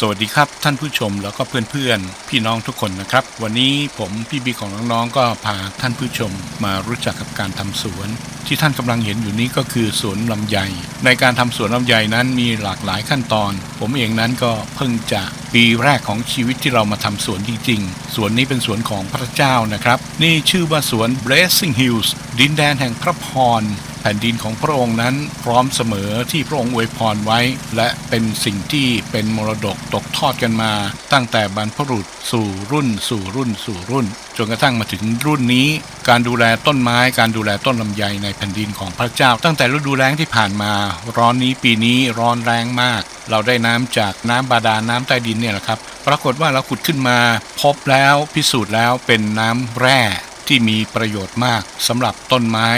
สวัสดีครับท่านผู้ชมแล้วก็เพื่อนๆ พี่น้องทุกคนนะครับ วันนี้ผมพี่บีของน้องๆก็พาท่านผู้ชมมารู้จักกับการทำสวน ที่ท่านกำลังเห็นอยู่นี้ก็คือสวนลำไย ในการทำสวนลำไยนั้นมีหลากหลายขั้นตอน ผมเองนั้นก็เพิ่งจะปีแรกของชีวิตที่เรามาทำสวนจริงๆ สวนนี้เป็นสวนของพระเจ้านะครับ นี่ชื่อว่าสวน Blessing Hills ดินแดนแห่งพระพร ผ่นดินของพระองค์นั้นพร้อมเสมอที่พระองค์อวยพรไว้ และเป็นสิ่งที่เป็นมรดกตกทอดกันมา ตั้งแต่บรรพบุรุษสู่รุ่น สู่รุ่น สู่รุ่น จนกระทั่งมาถึงรุ่นนี้ การดูแลต้นไม้ การดูแลต้นลำไยในแผ่นดินของพระเจ้า ตั้งแต่ฤดูแล้งที่ผ่านมา ร้อนนี้ปีนี้ร้อนแรงมาก เราได้น้ำจากน้ำบาดาลน้ำใต้ดินเนี่ยแหละครับ ปรากฏว่าเราขุดขึ้นมา พบแล้วพิสูจน์แล้วเป็นน้ำแร่ที่มีประโยชน์มากสำหรับต้นไม้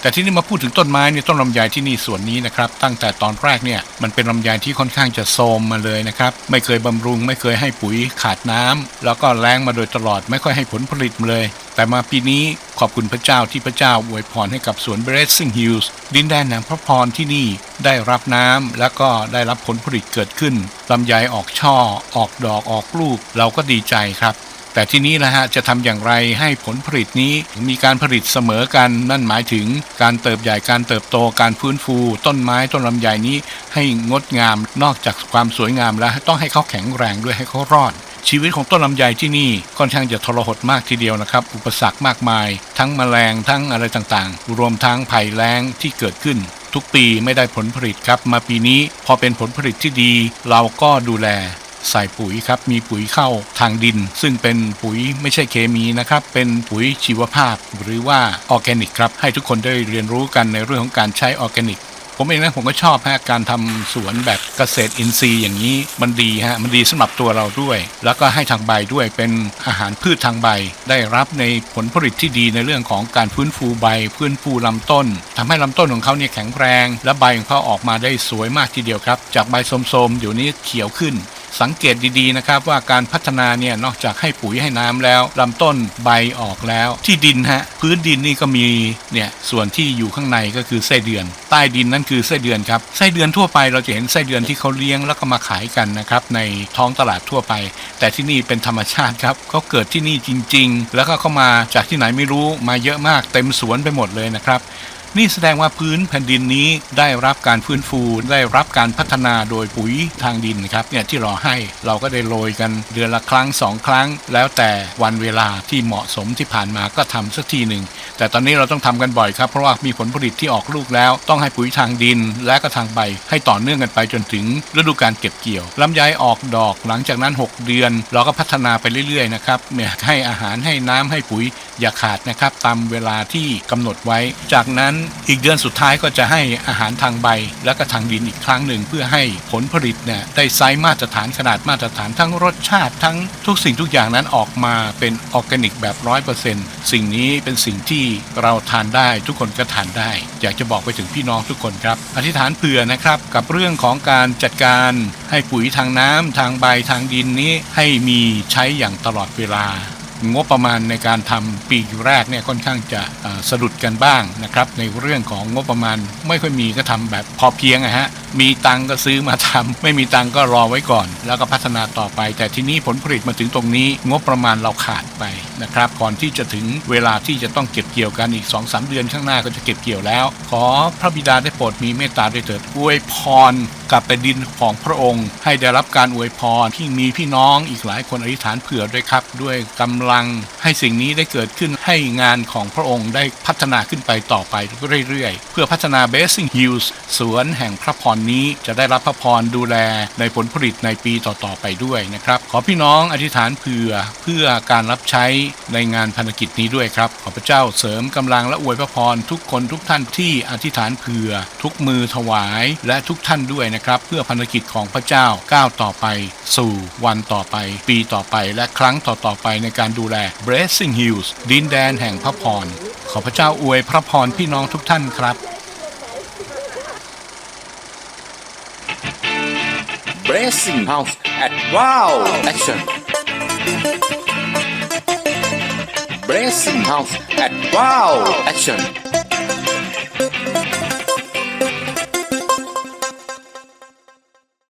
แต่ที่นี่มาพูดถึงต้นไม้เนี่ยต้นลำไยที่นี่ส่วนนี้นะครับ ตั้งแต่ตอนแรกเนี่ยมันเป็นลำไยที่ค่อนข้างจะโทรมมาเลยนะครับ ไม่เคยบำรุง ไม่เคยให้ปุ๋ยขาดน้ำแล้วก็แล้งมาโดยตลอดไม่ค่อยให้ผลผลิตเลย แต่มาปีนี้ขอบคุณพระเจ้าที่พระเจ้าอวยพรให้กับสวน Blessing Hills ดินแดนแห่งพระพรที่นี่ได้รับน้ำแล้วก็ได้รับผลผลิตเกิดขึ้นลำไยออกช่อ ออกดอกออกลูก เราก็ดีใจครับ แต่ที่นี้นะฮะจะทำอย่างไรให้ผลผลิตนี้มีการผลิตเสมอกันนั่นหมายถึงการเติบใหญ่การเติบโตการฟื้นฟู ต้นไม้ต้นลำไยนี้ให้งดงามนอกจากความสวยงามแล้ว ต้องให้เขาแข็งแรงด้วยให้เขารอด ชีวิตของต้นลำไยที่นี่ค่อนข้างจะทรหดมากทีเดียวนะครับ อุปสรรคมากมาย ทั้งแมลงทั้งอะไรต่างๆ รวมทั้งภัยแล้งที่เกิดขึ้นทุกปีไม่ได้ผลผลิตครับ มาปีนี้พอเป็นผลผลิตที่ดี เราก็ดูแล ใส่ปุ๋ยครับมีปุ๋ยเข้าทางดิน ซึ่งเป็นปุ๋ยไม่ใช่เคมีนะครับ เป็นปุ๋ยชีวภาพหรือว่าออร์แกนิกครับให้ทุกคนได้เรียนรู้กันในเรื่องของการใช้ออร์แกนิกผมเองนะผมก็ชอบฮะการทำสวนแบบเกษตรอินทรีย์อย่างนี้มันดีฮะมันดีสำหรับตัวเราด้วย แล้วก็ให้ทางใบด้วยเป็นอาหารพืชทางใบ ได้รับในผลผลิตที่ดีในเรื่องของการฟื้นฟูใบฟื้นฟูลำต้นทำให้ลำต้นของเขาเนี่ยแข็งแรง และใบของเขาออกมาได้สวยมากทีเดียวครับ จากใบโสมๆอยู่นี้เขียวขึ้น สังเกตดีๆนะครับว่าการพัฒนาเนี่ยนอกจากให้ปุ๋ยให้น้ำแล้วลำต้นใบออกแล้ว ที่ดินฮะพื้นดินนี่ก็มีเนี่ยส่วนที่อยู่ข้างในก็คือไส้เดือน ใต้ดินนั่นคือไส้เดือนครับไส้เดือนทั่วไปเราจะเห็นไส้เดือนที่เขาเลี้ยงแล้วก็มาขายกันนะครับในท้องตลาดทั่วไป แต่ที่นี่เป็นธรรมชาติครับเขาเกิดที่นี่จริง ๆ แล้วก็เข้ามาจากที่ไหนไม่รู้มาเยอะมากเต็มสวนไปหมดเลยนะครับ นี่แสดงว่าพื้นแผ่นดินนี้ได้รับการฟื้นฟูได้รับการพัฒนาโดยปุ๋ยทางดินครับเนี่ยที่เราให้เราก็ได้โรยกันเดือนละครั้งสองครั้ง แล้วแต่วันเวลาที่เหมาะสมที่ผ่านมาก็ทำสักทีหนึ่งแต่ตอนนี้เราต้องทำกันบ่อยครับเพราะว่ามีผลผลิตที่ออกลูกแล้ว ต้องให้ปุ๋ยทางดิน และก็ทางใบให้ต่อเนื่องกันไปจนถึงฤดูการเก็บเกี่ยวลำไยออกดอกหลังจากนั้น 6 เดือน เราก็พัฒนาไปเรื่อยๆนะครับเนี่ยให้อาหารให้น้ำให้ปุ๋ยอย่าขาดนะครับตามเวลาที่กำหนดไว้ จากนั้นอีกเดือนสุดท้ายก็จะให้อาหารทางใบ และก็ทางดินอีกครั้งหนึ่ง เพื่อให้ผลผลิตเนี่ยได้ไซส์มาตรฐานขนาดมาตรฐานทั้งรสชาติทั้งทุกสิ่งทุกอย่างนั้นออกมาเป็นออร์แกนิกแบบร้อยเปอร์เซ็นต์สิ่งนี้เป็นสิ่งที่เราทานได้ทุกคนก็ทานได้ อยากจะบอกไปถึงพี่น้องทุกคนครับ อธิษฐานเผื่อนะครับกับเรื่องของการจัดการให้ปุ๋ยทางน้ำทางใบทางดินนี้ให้มีใช้อย่างตลอดเวลา งบประมาณในการทำปีแรกเนี่ยค่อนข้างจะสะดุดกันบ้างนะครับในเรื่องของงบประมาณไม่ค่อยมีก็ทำแบบพอเพียงอะฮะมีตังก็ซื้อมาทำไม่มีตังก็รอไว้ก่อน แล้วก็พัฒนาต่อไป แต่ที่นี้ผลผลิตมาถึงตรงนี้ งบประมาณเราขาดไปนะครับก่อนที่จะถึงเวลาที่จะต้องเก็บเกี่ยวกันอีก 2-3 เดือนข้างหน้าก็จะเก็บเกี่ยวแล้ว ขอพระบิดาได้โปรดมีเมตตาด้วยเถิดอวยพร กับแผ่นดินของพระองค์ ให้ได้รับการอวยพรที่มีพี่น้องอีกหลายคนอธิษฐานเผื่อด้วยครับ ด้วยกำลังให้สิ่งนี้ได้เกิดขึ้นให้งานของพระองค์ได้พัฒนาขึ้นไปต่อไปเรื่อยๆ เพื่อพัฒนา Blessing Hills สวนแห่งพระพรนี้จะได้รับพระพรดูแลในผลผลิตในปีต่อๆไปด้วยนะครับ ขอพี่น้องอธิษฐานเผื่อเพื่อการรับใช้ในงานพันธกิจนี้ด้วยครับ ขอพระเจ้าเสริมกำลังและอวยพระพรทุกคนทุกท่านที่อธิษฐานเผื่อ ทุกมือถวายและทุกท่านด้วยนะครับ เพื่อพันธกิจของพระเจ้าก้าวต่อไป สู่วันต่อไป ปีต่อไปและครั้งต่อๆไปในการดูแล Blessing Hills ดินแดนแห่งพระพร ขอพระเจ้าอวยพระพรพี่น้องทุกท่านครับ Blessing House at Wow Action Blessing House at Wow Action